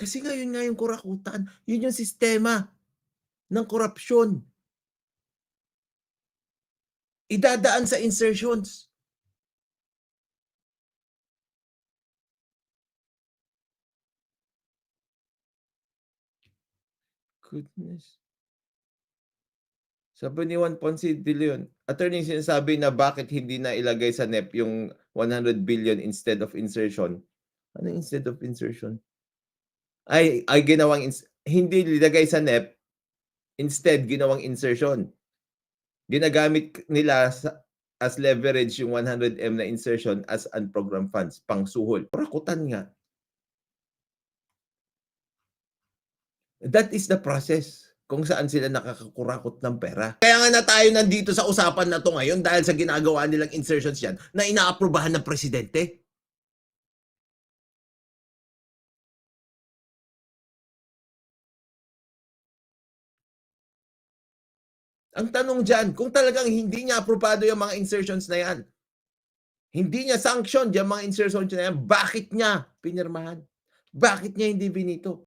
Kasi nga yun nga yung kurakutan, yun yung sistema ng korapsyon. Idadaan sa insertions. Goodness. Sabi ni Juan Ponce de Leon, attorney sinasabi na bakit hindi na ilagay sa NEP yung 100 billion instead of insertion. Ano instead of insertion? Ay ay ginawang hindi nilagay sa NEP, instead ginawang insertion. Ginagamit nila sa as leverage yung 100M na insertion as unprogrammed funds, pangsuhol. Kurakutan nga. That is the process kung saan sila nakakakurakot ng pera. Kaya nga na tayo nandito sa usapan na 'to ngayon dahil sa ginagawa nilang insertions diyan na inaaprubahan ng presidente. Ang tanong diyan, kung talagang hindi niya aprobado yang mga insertions na yan, hindi niya sanction yang mga insertions na yan, bakit niya pinirmahan? Bakit niya hindi binito?